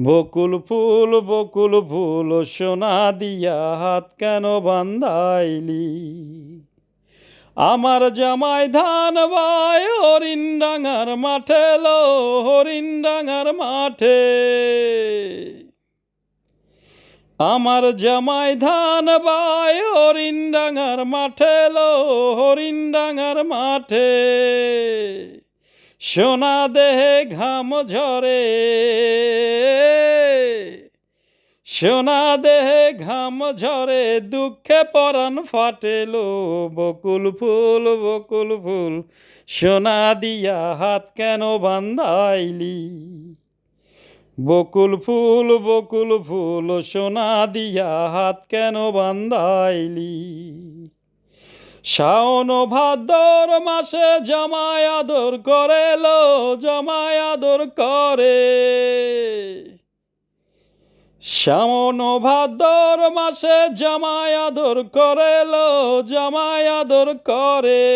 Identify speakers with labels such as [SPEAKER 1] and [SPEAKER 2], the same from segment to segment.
[SPEAKER 1] বকুল ফুল বকুল ফুল, সোনা দিয়া হাত কেন বান্ধাইলি? আমার জামাই ধান বাই, হরিণ ডাঙার মাঠে লো, হরিণ ডাঙার মাঠে। আমার জামাই ধান বাই, হরিণ ডাঙার মাঠে লো, হরিণ ডাঙার মাঠে। সোনা দেহে ঘাম ঝরে। সোনা দেহে ঘাম ঝরে, দুঃখে পরাণ ফাটেলো বকুল ফুল বকুল ফুল। সোনা দিয়া হাত কেন বান্ধাইলি? বকুল ফুল বকুল ফুল, সোনা দিয়া হাত কেন বান্ধাইলি? শাওন ভাদর মাসে জমায় আদর করে লো জমায় আদর করে। শ্যামন ভাদর মাসে জমায় আদর করে লো জমায় আদর করে।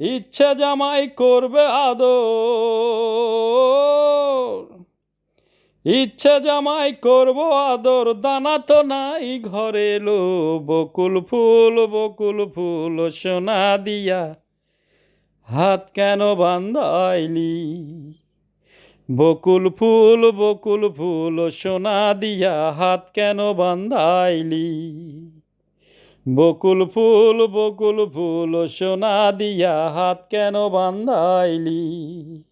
[SPEAKER 1] ইচ্ছে জামাই করবে আদর। ইচ্ছে জামাই করব আদর, দানা তো নাই ঘরে লো বকুল ফুল বকুল ফুল সোনা দিয়া হাত কেন বান্ধাইলি? বকুল ফুল বকুল ফুল সোনা দিয়া হাত কেন বান্ধাইলি? বকুল ফুল বকুল ফুল সোনা দিয়া হাত কেন বান্ধাইলি?